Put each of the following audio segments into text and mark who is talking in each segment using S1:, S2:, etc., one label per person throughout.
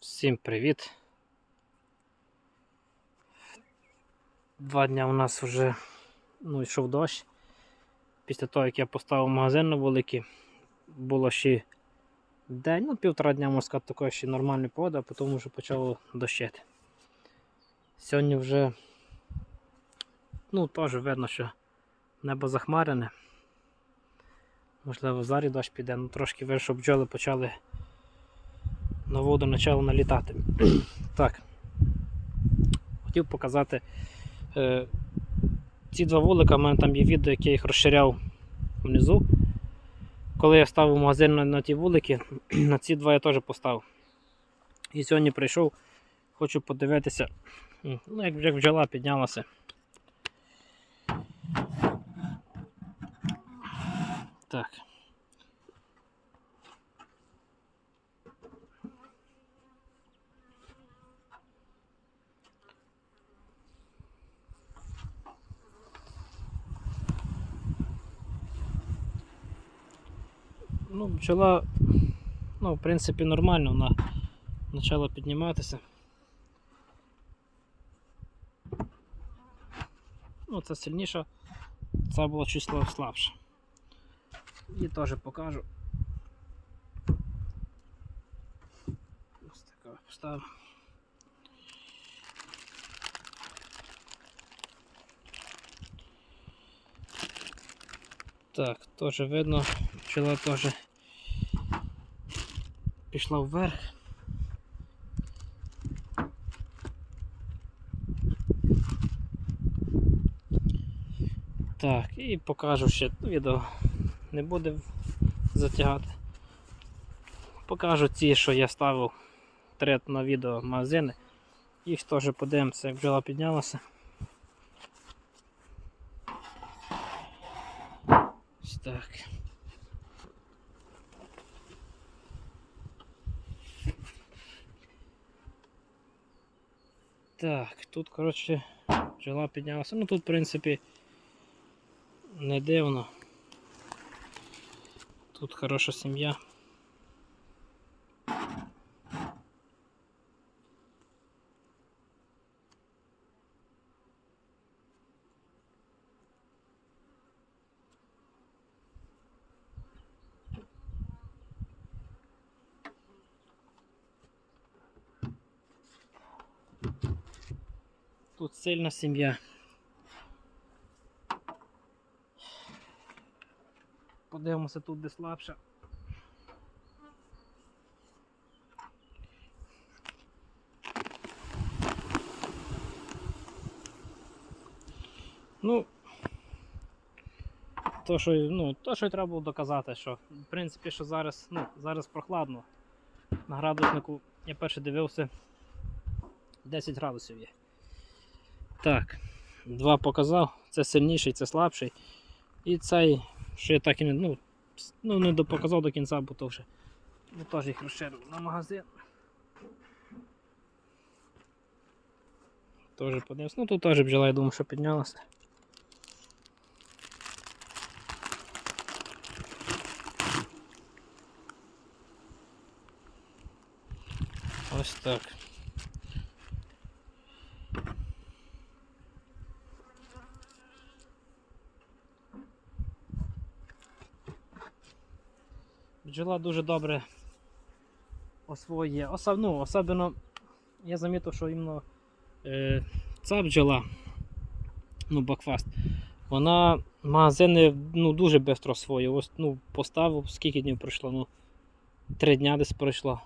S1: Всім привіт. Два дня у нас вже ну, йшов дощ. Після того, як я поставив магазин на великий, було ще день, ну півтора дня, можна сказати, такої ще нормальної погоди, а потім вже почало дощити. Сьогодні вже ну, теж видно, що небо захмарене. Можливо, зараз дощ піде, ну трошки вирішив бджоли почали на воду почало налітати. так. Хотів показати е, ці два вулика, у мене там є відео, яке я їх розширяв внизу. Коли я ставив магазин на, на ті вулики, на ці два я теж поставив. І сьогодні прийшов, хочу подивитися, ну, як, як бджола піднялася. Так. Ну, бджола, ну, в принципі, нормально, вона почала підніматися. Ну, це сильніша, це було число слабше. І теж покажу. Ось така поставив. Так, теж видно, пчела теж пішла вверх. Так, і покажу ще відео не буде затягати. Покажу ті, що я ставив три на відео магазини. Їх теж подивимося, як бджола піднялася. Ось так. Так, тут, коротше, бджола піднялася. Ну тут, в принципі, не дивно. Тут хороша сім'я. Тут сильна сім'я. Подивимося тут, де слабша. Ну, то, що, ну, то, що треба було доказати, що в принципі, що зараз, ну, зараз прохладно. На градуснику я перше дивився 10 градусів є. Так, два показав, це сильніший, це слабший. І цей, що я так і не, ну, ну, не допоказав до кінця, бо то вже ну, теж їх розширив на магазин. Теж подивився. Ну тут теж бджола, я думаю, що піднялася. Ось так. Бджола дуже добре освоює. Особ, ну, особливо я замітив, що іменно е, ця бджола, ну, бакфаст, вона магазини ну, дуже швидко освоює. Ось ну, поставив, скільки днів пройшло? Ну, три дня десь пройшло.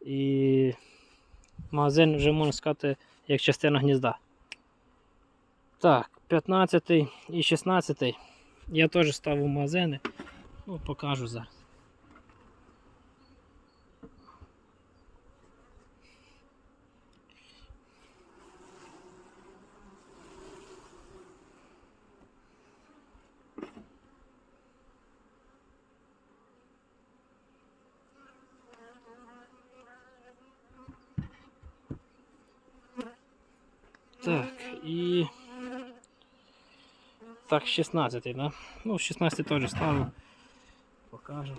S1: І магазин вже можна сказати, як частина гнізда. Так, 15 і 16 я теж ставив магазини. Ну, покажу зараз. Так, і. Так, 16, да? Ну, 16 теж ставив. покажу.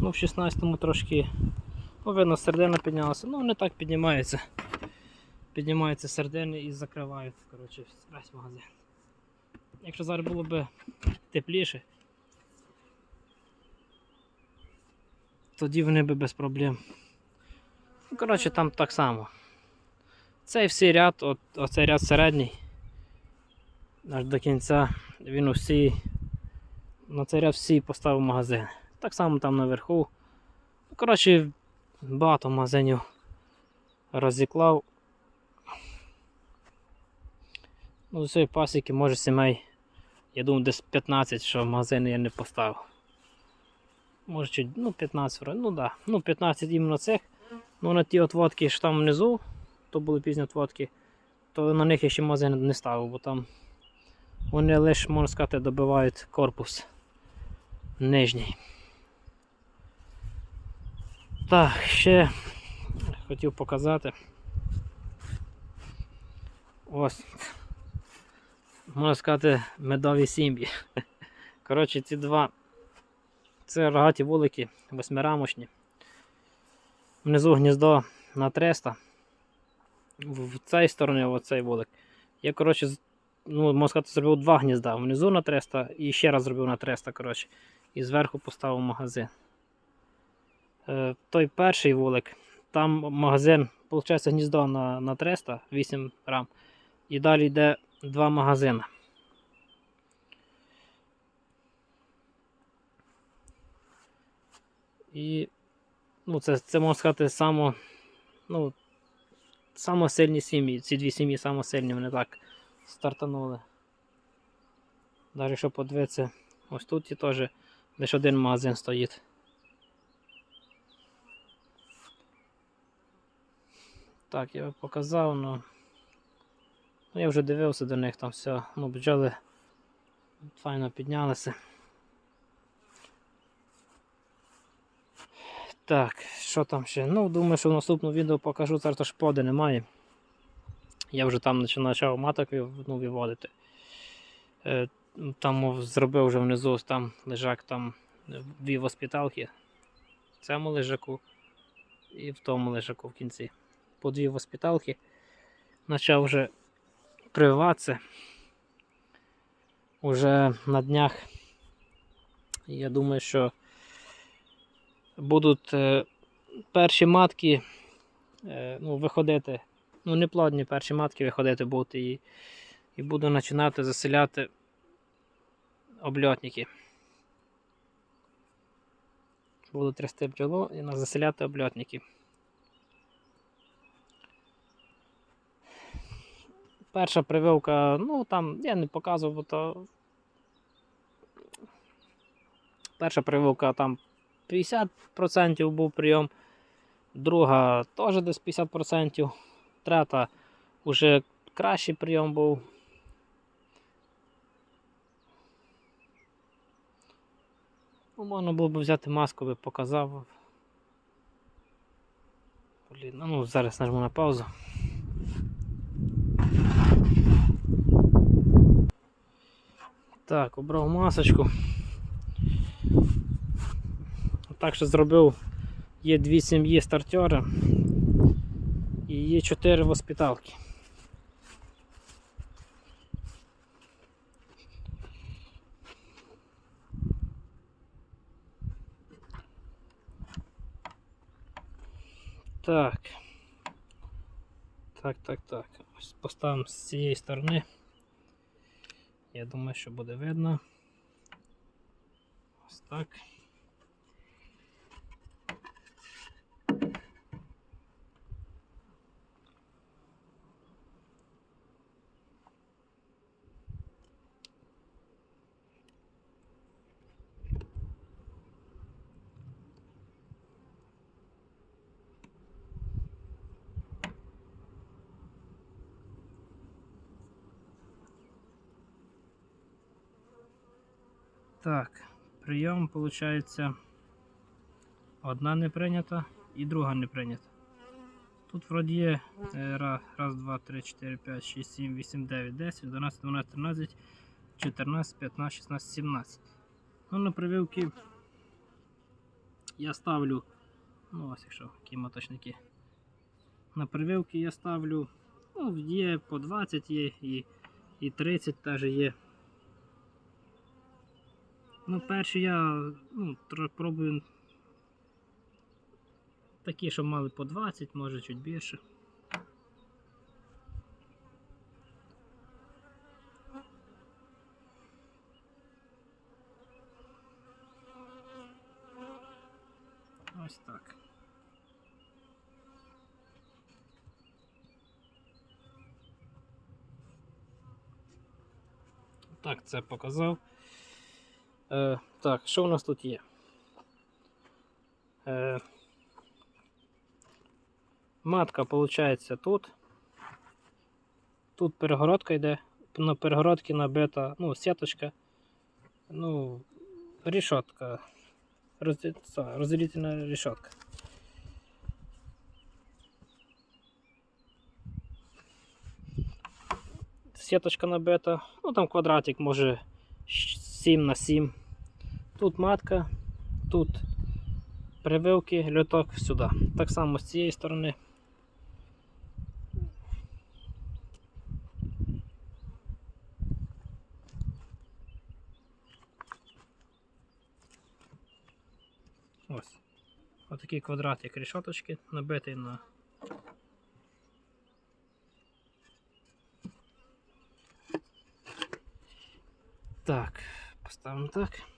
S1: Ну, В 16-му трошки ну, видно, сердина піднялася, ну не так піднімається. Піднімаються сердини і закривають коротше, весь магазин. Якщо зараз було б тепліше, тоді вони б без проблем. Ну, коротше, там так само. Цей всій ряд, от, оцей ряд середній, аж до кінця, він усі, на цей ряд всі поставив магазин. Так само там наверху. Ну, коротше, багато магазинів розіклав. Ну, з цієї пасіки, може, сімей, я думаю, десь 15, що магазини я не поставив. Може, чуть, ну, 15 вроде, ну да. Ну, 15 іменно цих. Ну, на ті отводки, що там внизу, то були пізні отводки, то на них я ще магазин не ставив, бо там вони лише, можна сказати, добивають корпус нижній. Так, ще хотів показати. Ось. Можна сказати, медові сім'ї. Коротше, ці два. Це рогаті вулики, восьмирамочні. Внизу гніздо на 300. В цій стороні оцей вулик. Я, коротше, ну, можна сказати, зробив два гнізда. Внизу на 300 і ще раз зробив на 300, коротше. І зверху поставив магазин. Е, той перший вулик, там магазин, виходить, гніздо на, на 300, 8 рам. І далі йде два магазини. І ну, це, це можна сказати само, ну, само сильні сім'ї. Ці дві сім'ї само сильні, вони так стартанули. Навіть якщо подивитися, ось тут і теж лише один магазин стоїть. Так, я показав, ну, ну я вже дивився до них там все. Ну, бджоли файно піднялися. Так, що там ще? Ну, думаю, що в наступному відео покажу, зараз шподи немає. Я вже там почав- маток ну, виводити. Е, Там зробив вже внизу там лежак, там е, дві воспіталки. В цьому лежаку і в тому лежаку в кінці. По дві воспіталки. Почав вже прививатися. Уже на днях. Я думаю, що будуть е, перші матки е, ну, виходити. Ну, не плодні перші матки виходити будуть і, і буду починати заселяти обльотники. Буду трясти бджолу і заселяти обльотники. Перша прививка, ну там я не показував, бо то. Перша прививка там 50% був прийом, друга теж десь 50%, третя вже кращий прийом був. Ну, можна було б взяти маску, би показав. Блін, ну зараз нажму на паузу. Так, обрав масочку. Так що зробив, є дві сім'ї стартери і є чотири воспіталки. Так. Так, так, так. Ось поставимо з цієї сторони. Я думаю, що буде видно. Ось так. Так, прийом виходить одна не прийнята і друга не прийнята. Тут вроді є е, ра- раз, два, три, чотири, п'ять, шість, сім, вісім, дев'ять, десять, 12, 12, 13, 14, 15, 16, 17. Ну, на прививки я ставлю, ну ось якщо які моточники. На прививки я ставлю, ну, є по 20 є і, і 30 теж є. Ну, перші я ну, пробую такі, що мали по 20, може чуть більше. Ось так. Так, це показав. Е, так, що у нас тут є? Е, матка, виходить, тут. Тут перегородка йде. На перегородці набита, ну, сіточка, ну, це, Розділительна рішотка. Сіточка набита, ну там квадратик може 7 на 7. Тут матка, тут прививки, льоток сюди. Так само з цієї сторони. Ось. Отакий квадратик рішоточки набитий на. Так, поставимо так.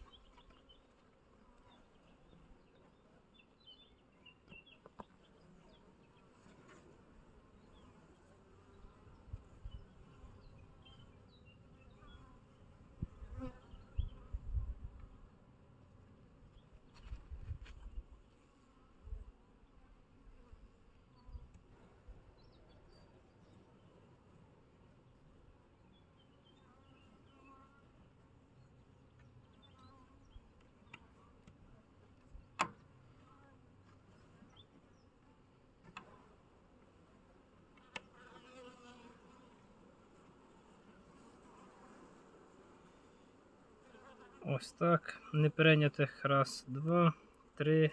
S1: Ось так. Не перейнятих. Раз, два, три,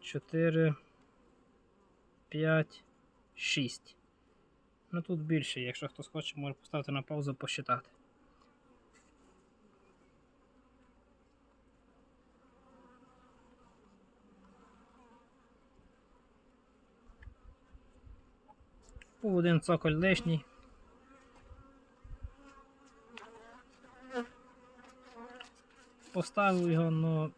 S1: чотири, п'ять, шість. Ну тут більше, якщо хтось хоче, може поставити на паузу посчитати. Був один цоколь лишній. Поставив його, но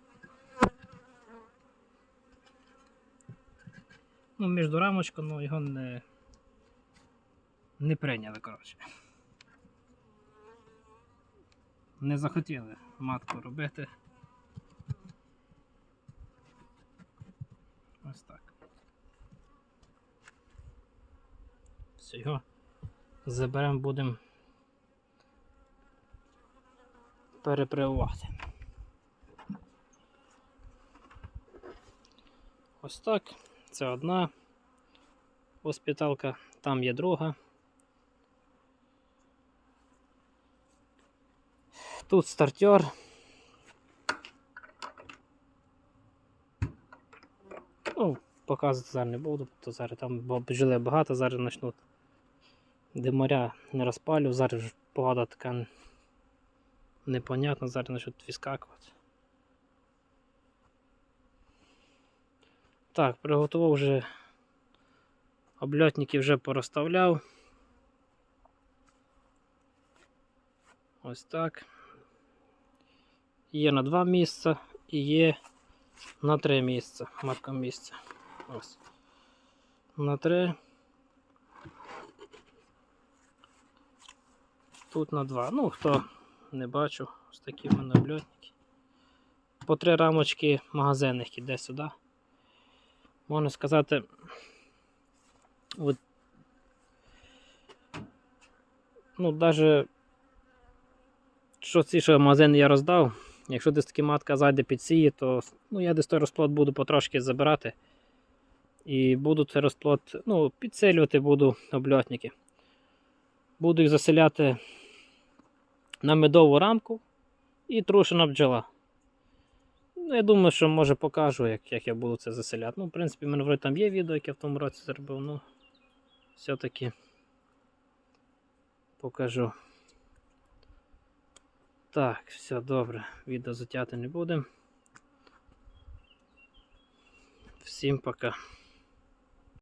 S1: ну, між рамочку, но його не, не прийняли, коротше. Не захотіли матку робити. Ось так. Все, його заберемо, будемо перепривувати. Ось так. Це одна госпіталка, там є друга. Тут стартер. Ну, показувати зараз не буду, то зараз там бо жили багато, зараз почнуть димаря не розпалю, зараз погода така непонятна, зараз почнуть відскакувати. Так, приготував вже обльотники вже порозставляв. Ось так. Є на два місця і є на три місця. Матка місця. Ось. На три. Тут на два. Ну, хто не бачу, ось такі в мене обльотники. По три рамочки магазинних іде сюди можна сказати, от, ну, навіть, що ці магазини я роздав, якщо десь таки матка зайде під сії, то ну, я десь той розплод буду потрошки забирати. І буду цей розплод ну, підсилювати буду обльотники. Буду їх заселяти на медову рамку і трушена бджола. Ну, я думаю, що може покажу, як, як я буду це заселяти. Ну, в принципі, в мене вроде там є відео, яке я в тому році зробив, ну все-таки покажу. Так, все добре. Відео затяти не будемо. Всім пока.